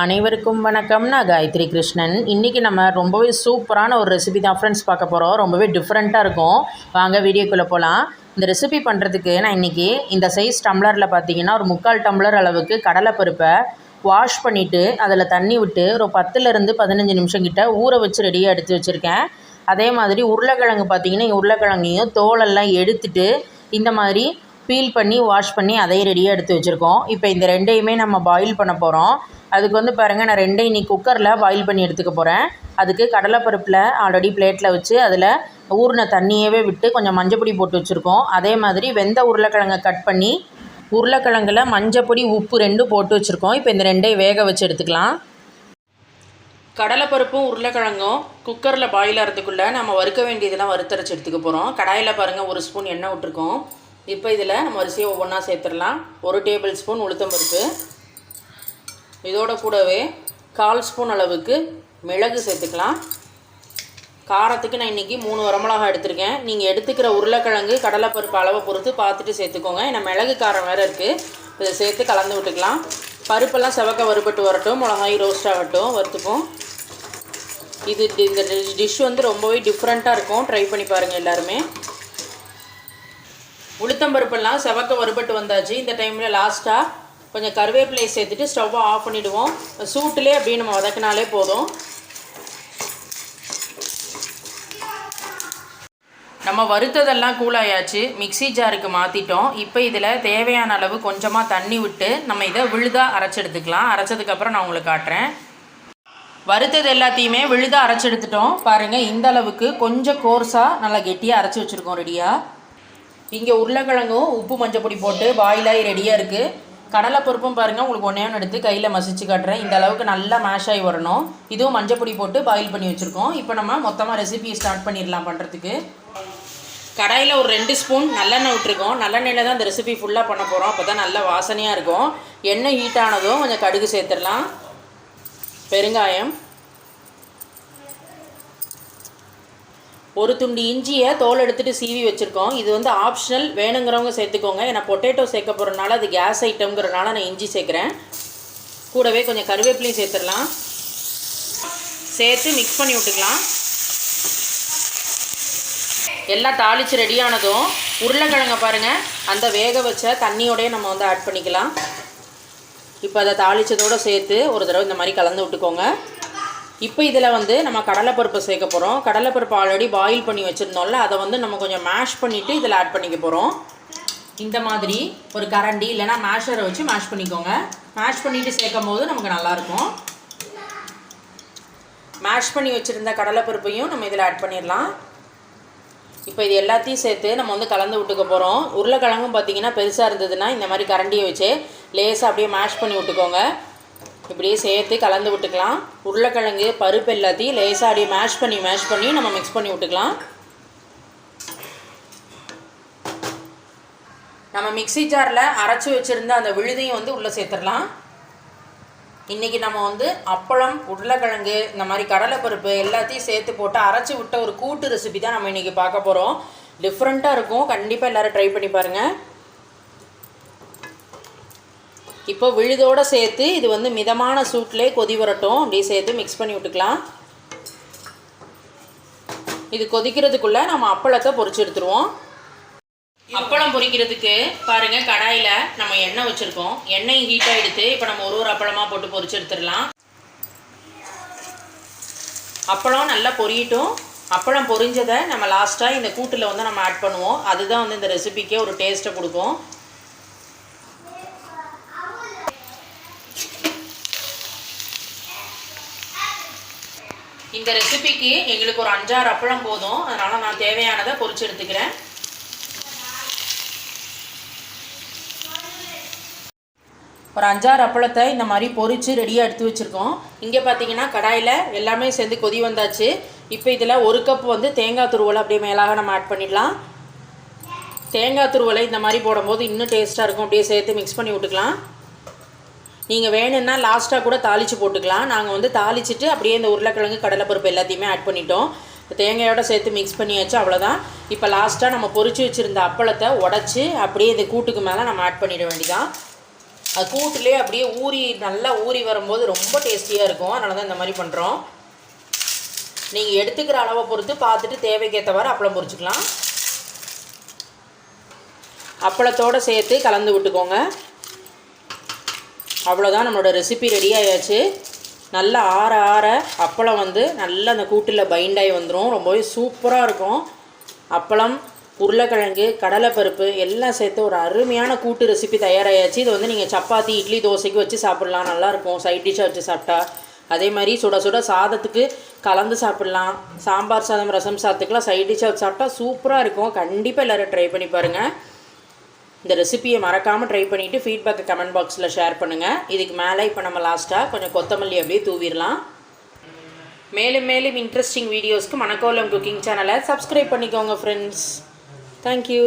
அனைவருக்கும் வணக்கம். நான் காயத்ரி கிருஷ்ணன். இன்றைக்கி நம்ம ரொம்பவே சூப்பரான ஒரு ரெசிபி தான் ஃப்ரெண்ட்ஸ் பார்க்க போகிறோம் ரொம்பவே டிஃப்ரெண்ட்டாக இருக்கும். வாங்க வீடியோக்குள்ளே போகலாம் இந்த ரெசிபி பண்ணுறதுக்கு நான் இன்றைக்கி இந்த சைஸ் டம்ளரில் பார்த்தீங்கன்னா ஒரு முக்கால் டம்ளர் அளவுக்கு கடலைப்பருப்பை வாஷ் பண்ணிவிட்டு அதில் தண்ணி விட்டு ஒரு பத்துலேருந்து பதினஞ்சு நிமிஷம் கிட்ட ஊற வச்சு ரெடியாக எடுத்து வச்சுருக்கேன். அதே மாதிரி உருளைக்கிழங்கு பார்த்தீங்கன்னா உருளைக்கிழங்கையும் தோலெல்லாம் எடுத்துட்டு இந்த மாதிரி பீல் பண்ணி வாஷ் பண்ணி அதையும் ரெடியாக எடுத்து வச்சுருக்கோம். இப்போ இந்த ரெண்டையுமே நம்ம பாயில் பண்ண போகிறோம் அதுக்கு வந்து பாருங்கள் நான் ரெண்டையும் இன்னைக்கு குக்கரில் பாயில் பண்ணி எடுத்துக்க போகிறேன் அதுக்கு கடலைப்பருப்பில் ஆல்ரெடி பிளேட்டில் வச்சு அதில் ஊறின தண்ணியவே விட்டு கொஞ்சம் மஞ்சப்பொடி போட்டு வச்சுருக்கோம். அதே மாதிரி வெந்த உருளைக்கிழங்கை கட் பண்ணி உருளைக்கிழங்கில் மஞ்சப்பொடி உப்பு ரெண்டும் போட்டு வச்சுருக்கோம். இப்போ இந்த ரெண்டையும் வேக வச்சு எடுத்துக்கலாம். கடலைப்பருப்பும் உருளைக்கிழங்கும் குக்கரில் பாயில் ஆகிறதுக்குள்ளே நம்ம வறுக்க வேண்டியதெல்லாம் வறுத்தரைச்சி எடுத்துக்க போகிறோம் கடாயில் பாருங்கள் ஒரு ஸ்பூன் எண்ணெய் விட்டுருக்கோம். இப்போ இதில் நம்ம அரிசியை ஒவ்வொன்றா சேர்த்துடலாம். ஒரு டேபிள் ஸ்பூன் உளுத்தம்பருப்பு. இதோட கூடவே கால் ஸ்பூன் அளவுக்கு மிளகு சேர்த்துக்கலாம். காரத்துக்கு நான் இன்றைக்கி மூணு வரமிளகா எடுத்திருக்கேன். நீங்கள் எடுத்துக்கிற உருளைக்கிழங்கு கடலைப்பருப்பு அளவை பொறுத்து பார்த்துட்டு சேர்த்துக்கோங்க. ஏன்னா மிளகு காரம் வேறு இருக்குது இதை சேர்த்து கலந்து விட்டுக்கலாம். பருப்பெல்லாம் செவக்க வறுபட்டு வரட்டும். மிளகாய் ரோஸ்ட் ஆகட்டும். வறுத்துப்போம். இது இந்த டிஷ் வந்து ரொம்பவே டிஃப்ரெண்ட்டாக இருக்கும். ட்ரை பண்ணி பாருங்கள் எல்லாருமே. உளுத்தம்பருப்பெல்லாம் செவக்க வறுபட்டு வந்தாச்சு. இந்த டைமில் லாஸ்ட்டாக கொஞ்சம் கருவேப்பிலையை சேர்த்துட்டு ஸ்டவ்வை ஆஃப் பண்ணிவிடுவோம் சூட்டிலே அப்படியே நம்ம வதக்கினாலே போதும். நம்ம வறுத்ததெல்லாம் கூலாயாச்சு மிக்ஸி ஜாருக்கு மாற்றிட்டோம் இப்போ இதில் தேவையான அளவு கொஞ்சமாக தண்ணி விட்டு நம்ம இதை விழுதாக அரைச்செடுத்துக்கலாம். அரைச்சதுக்கப்புறம் நான் உங்களுக்கு காட்டுறேன். வறுத்தது எல்லாத்தையுமே விழுதாக அரைச்செடுத்துட்டோம். பாருங்கள் இந்த அளவுக்கு கொஞ்சம் கோர்ஸாக நல்லா கெட்டியாக அரைச்சி வச்சுருக்கோம் ரெடியாக இங்கே உருளைக்கிழங்கும் உப்பு மஞ்சள் பொடி போட்டு பாயிலாகி ரெடியாக இருக்குது கடலை பருப்பும் பாருங்கள் உங்களுக்கு ஒன்றே ஒன்று எடுத்து கையில் மசிச்சு காட்டுறேன். இந்த அளவுக்கு நல்லா மேஷ் ஆகி வரணும். இதுவும் மஞ்சள் பொடி போட்டு பாயில் பண்ணி வச்சுருக்கோம். இப்போ நம்ம மொத்தமாக ரெசிபி ஸ்டார்ட் பண்ணிடலாம் பண்ணுறதுக்கு கடாயில் ஒரு ரெண்டு ஸ்பூன் நல்லெண்ணெய் விட்டுருக்கோம். நல்லெண்ணெயில் தான் இந்த ரெசிபி ஃபுல்லாக பண்ண போகிறோம் அப்போ தான் நல்ல வாசனையாக இருக்கும். எண்ணெய் ஹீட் ஆனதும் கொஞ்சம் கடுகு சேர்த்துடலாம். பெருங்காயம். ஒரு துண்டு இஞ்சியை தோல் எடுத்துகிட்டு சீவி வச்சுருக்கோம். இது வந்து ஆப்ஷனல் வேணுங்கிறவங்க சேர்த்துக்கோங்க. ஏன்னா பொட்டேட்டோ சேர்க்க போகிறனால அது கேஸ் ஐட்டம்ங்கிறனால நான் இஞ்சி சேர்க்குறேன். கூடவே கொஞ்சம் கருவேப்பிலையும் சேர்த்துடலாம். சேர்த்து மிக்ஸ் பண்ணி விட்டுக்கலாம். எல்லாம் தாளித்து ரெடியானதும் உருளைக்கிழங்க பாருங்கள் அந்த வேக வச்ச தண்ணியோடய நம்ம வந்து ஆட் பண்ணிக்கலாம். இப்போ அதை தாளித்ததோடு சேர்த்து ஒரு தடவை இந்த மாதிரி கலந்து விட்டுக்கோங்க. இப்போ இதில் வந்து நம்ம கடலைப்பருப்பு சேர்க்க போகிறோம் கடலைப்பருப்பு ஆல்ரெடி பாயில் பண்ணி வச்சுருந்தோம்ல அதை வந்து நம்ம கொஞ்சம் மேஷ் பண்ணிவிட்டு இதில் ஆட் பண்ணிக்க போகிறோம் இந்த மாதிரி ஒரு கரண்டி இல்லைனா மேஷரை வச்சு மேஷ் பண்ணிக்கோங்க. மேஷ் பண்ணிவிட்டு சேர்க்கும் போது நமக்கு நல்லாயிருக்கும் மேஷ் பண்ணி வச்சுருந்த கடலைப்பருப்பையும் நம்ம இதில் ஆட் பண்ணிடலாம். இப்போ இது எல்லாத்தையும் சேர்த்து நம்ம வந்து கலந்து விட்டுக்க போகிறோம் உருளைக்கிழங்கும் பார்த்திங்கன்னா பெருசாக இருந்ததுன்னா இந்த மாதிரி கரண்டியை வச்சு லேசாக அப்படியே மேஷ் பண்ணி விட்டுக்கோங்க. இப்படியே சேர்த்து கலந்து விட்டுக்கலாம். உருளைக்கிழங்கு பருப்பு எல்லாத்தையும் லேசாக அப்படியே மேஷ் பண்ணி மேஷ் பண்ணி நம்ம மிக்ஸ் பண்ணி விட்டுக்கலாம். நம்ம மிக்சி ஜாரில் அரைச்சி வச்சுருந்த அந்த விழுதையும் வந்து உள்ளே சேர்த்துடலாம். இன்றைக்கி நம்ம வந்து அப்பளம் உருளைக்கிழங்கு இந்த மாதிரி கடலைப்பருப்பு எல்லாத்தையும் சேர்த்து போட்டு அரைச்சி விட்ட ஒரு கூட்டு ரெசிபி தான் நம்ம இன்றைக்கி பார்க்க போகிறோம் டிஃப்ரெண்ட்டாக இருக்கும். கண்டிப்பாக எல்லோரும் ட்ரை பண்ணி பாருங்கள் இப்போ விழுதோடு சேர்த்து இது வந்து மிதமான சூட்லேயே கொதி வரட்டும். அப்படியே சேர்த்து மிக்ஸ் பண்ணி விட்டுக்கலாம். இது கொதிக்கிறதுக்குள்ளே நம்ம அப்பளத்தை பொறிச்சு எடுத்துருவோம். அப்பளம் பொரிக்கிறதுக்கு பாருங்கள் கடாயில் நம்ம எண்ணெய் வச்சுருக்கோம். எண்ணெயும் ஹீட்டாக எடுத்து இப்போ நம்ம ஒரு ஒரு அப்பளமாக போட்டு பொரிச்சு எடுத்துடலாம். அப்பளம் நல்லா பொரியட்டும். அப்பளம் பொரிஞ்சதை நம்ம லாஸ்ட்டாக இந்த கூட்டில் வந்து நம்ம ஆட் பண்ணுவோம். அதுதான் வந்து இந்த ரெசிபிக்கே ஒரு டேஸ்ட்டை கொடுக்கும். இந்த ரெசிபிக்கு எங்களுக்கு ஒரு அஞ்சாறு அப்பளம் போதும். அதனால் நான் தேவையானதை பொறிச்சு எடுத்துக்கிறேன். ஒரு அஞ்சாறு அப்பளத்தை இந்த மாதிரி பொரித்து ரெடியாக எடுத்து வச்சுருக்கோம். இங்கே பார்த்தீங்கன்னா கடாயில் எல்லாமே சேர்ந்து கொதி வந்தாச்சு. இப்போ இதில் ஒரு கப் வந்து தேங்காய் துருவலை அப்படியே மேலாக நம்ம ஆட் பண்ணிடலாம். தேங்காய் துருவலை இந்த மாதிரி போடும்போது இன்னும் டேஸ்ட்டாக இருக்கும். அப்படியே சேர்த்து மிக்ஸ் பண்ணி விட்டுக்கலாம். நீங்கள் வேணும்னா லாஸ்ட்டாக கூட தாளித்து போட்டுக்கலாம். நாங்கள் வந்து தாளிச்சிட்டு அப்படியே இந்த உருளைக்கிழங்கு கடலைப்பருப்பு எல்லாத்தையுமே ஆட் பண்ணிட்டோம். தேங்காயோடு சேர்த்து மிக்ஸ் பண்ணியாச்சு அவ்வளோதான் இப்போ லாஸ்ட்டாக நம்ம பொறிச்சு வச்சுருந்த அப்பளத்தை உடச்சி அப்படியே இந்த கூட்டுக்கு மேலே நம்ம ஆட் பண்ணிட வேண்டியதான் அது கூட்டுலேயே அப்படியே ஊறி நல்லா ஊறி வரும்போது ரொம்ப டேஸ்டியாக இருக்கும். அதனால தான் இந்த மாதிரி பண்ணுறோம் நீங்கள் எடுத்துக்கிற அளவை பொறுத்து பார்த்துட்டு தேவைக்கேற்றவாறு அப்பளம் பொறிச்சிக்கலாம். அப்பளத்தோடு சேர்த்து கலந்து விட்டுக்கோங்க. அவ்வளோதான் நம்மளோட ரெசிபி ரெடி ஆயாச்சு. நல்லா ஆற ஆற அப்பளம் வந்து நல்லா அந்த கூட்டில் பைண்டாகி வந்துடும் ரொம்பவே சூப்பராக இருக்கும். அப்பளம் உருளைக்கிழங்கு கடலைப்பருப்பு எல்லாம் சேர்த்து ஒரு அருமையான கூட்டு ரெசிபி தயாராகியாச்சு இது வந்து நீங்கள் சப்பாத்தி இட்லி தோசைக்கு வச்சு சாப்பிட்லாம். நல்லாயிருக்கும் சைட் டிஷ்ஷாக வச்சு சாப்பிட்டா. அதே மாதிரி சுட சுட சாதத்துக்கு கலந்து சாப்பிட்லாம். சாம்பார் சாதம் ரசம் சாதத்துக்குலாம் சைட் டிஷ்ஷாக வச்சு சாப்பிட்டா சூப்பராக இருக்கும். கண்டிப்பாக எல்லோரும் ட்ரை பண்ணி பாருங்கள் இந்த ரெசிபியை மறக்காமல் ட்ரை பண்ணிவிட்டு ஃபீட்பேக்கை கமெண்ட் பாக்ஸில் ஷேர் பண்ணுங்கள் இதுக்கு மேலே இப்போ நம்ம லாஸ்ட்டாக கொஞ்சம் கொத்தமல்லி அப்படியே தூவிடலாம். மேலும் மேலும் இன்ட்ரெஸ்டிங் வீடியோஸ்க்கு மணக்கோலம் குக்கிங் சேனலை சப்ஸ்கிரைப் பண்ணிக்கோங்க ஃப்ரெண்ட்ஸ் தேங்க்யூ